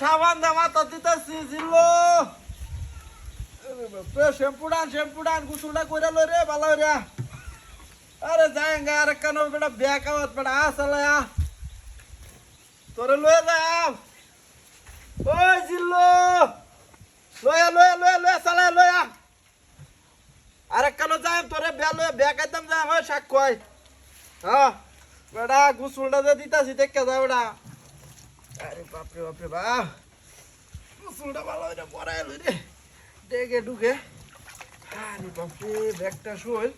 সাবান দা, মাথা দিতেছি, জিল্লো। শ্যাম্পু ডান শ্যাম্পু ডান গুসুলটা কইরা লই রে ভালো রে আরে যায়েঙ্গা আরে কেন বেটা ব্যাক আওয়াত বেটা আসলে তোরে লয়ে যাও। ওই জিল্লো। লয়া লয়া লয়া লয়া, সালা, লয়া। আরে কেন যাই তোরে বে লয়ে ব্যাক আইতাম যাই হয় শাক কয় হ্যাঁ বেটা, গুসুলটা যে দিতাছি দেখে যাও বেটা। আরে বাপরে বাপরে বাপ গুসুলটা ভালো পড়াই লই রে। ডেকে ঢুকে। আরে বাপরে, ব্যাগটা শোল।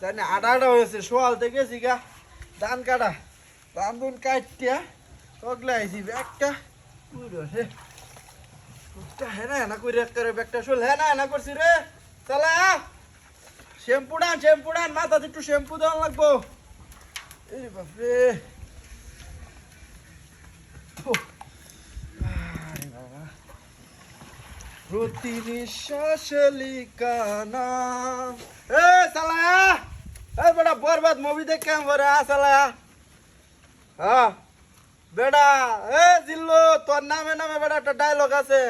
জানি আটা আটা হয়েছে শোয়াল থেকে গা। ধান কাটা, ধান দুন কাটতিয়া তগলে আইছি ব্যাগটা। পুরো বুকটা হেনা হেনা করে করে ব্যাগটা শোল। হেনা হেনা করছি রে। চালা। শ্যাম্পু ডান শ্যাম্পু ডান মাথাতে একটু শ্যাম্পু দেওয়া লাগবো। এই বাপরে উফ। আরে বাবা প্রতি নিঃশ্বাস লিখানা এ সালা, এ বেটা বরবাদ মুভি দেখ কেম করে আ সালা। হ্যাঁ বেটা, এ জিল্লু, তোর নামে নামে বেটা একটা ডায়লগ আছে।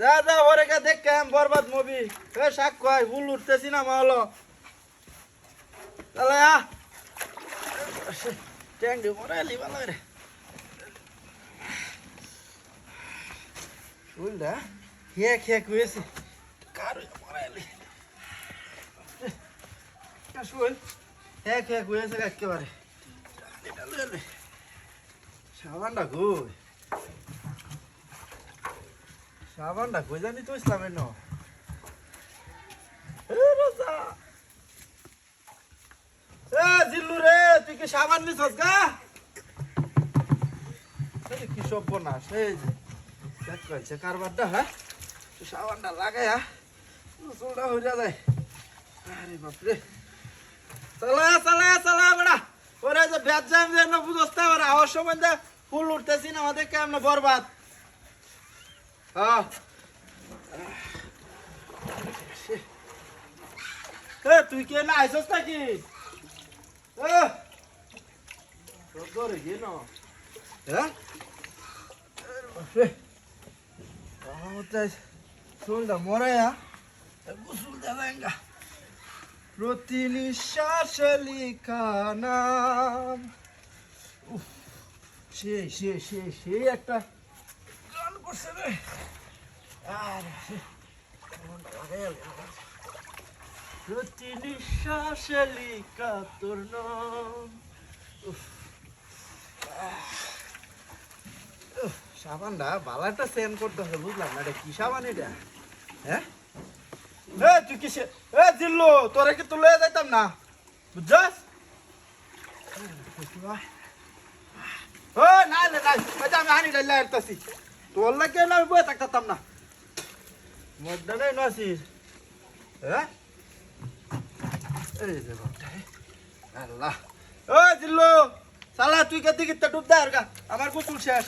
যা যা ওরে কে দেখ কেম বরবাদ মুভি এ শাক কয়, ভুল উঠতে সিনেমা হলো। তাহলে আ ট্যাঙ্ক মরে এলি ভালো শুনলা খেয়ে খেয়ে কুয়েছি। কারও শুন খেয়ে খেয়ে কুয়েছে একেবারে। সাবানটা কই? সাবানটা কই জানি তো ইসলামের ন জিল্লু রে, তুই কি সাবান নিছস গা? কি সব বনাস, এই দেখ কইছে কারবারটা হ্যাঁ? সাবানটা লাগায়া চুলটা হয়ে যায়। আরে বাপরে। চালা চালা চালা, বেড়া। ওরে যে ব্যাট জাম যে না বুঝতে পারে আওয়ার সময় দে ফুল উঠতেছি না, আমাদের কেমন বরবাদ? হ্যাঁ তুই কে না আইসস নাকি? ধরে গিয়ে না হ্যাঁ? চুলটা মরে গুসুল দেবেঙ্গা প্রতি নিঃশ্বাস লিখা নাম উফ, সে সে সে সে একটা গান করছে রে আর সে, লাগাই প্রতি নিঃশ্বাস লিখা তোর নাম উফ, আহ, উফ, সাবানটা বালাটা সেন করতে হবে, বুঝলাম না, এটা কি সাবান এটা? হ্যাঁ? তুই কিসে? এ দিল্লু তোরে কি তুলে যাইতাম না, বুঝছস? না না না থাকতাম না। হ্যাঁ? ও সালা তুই কে আর আমার গোসল শেষ।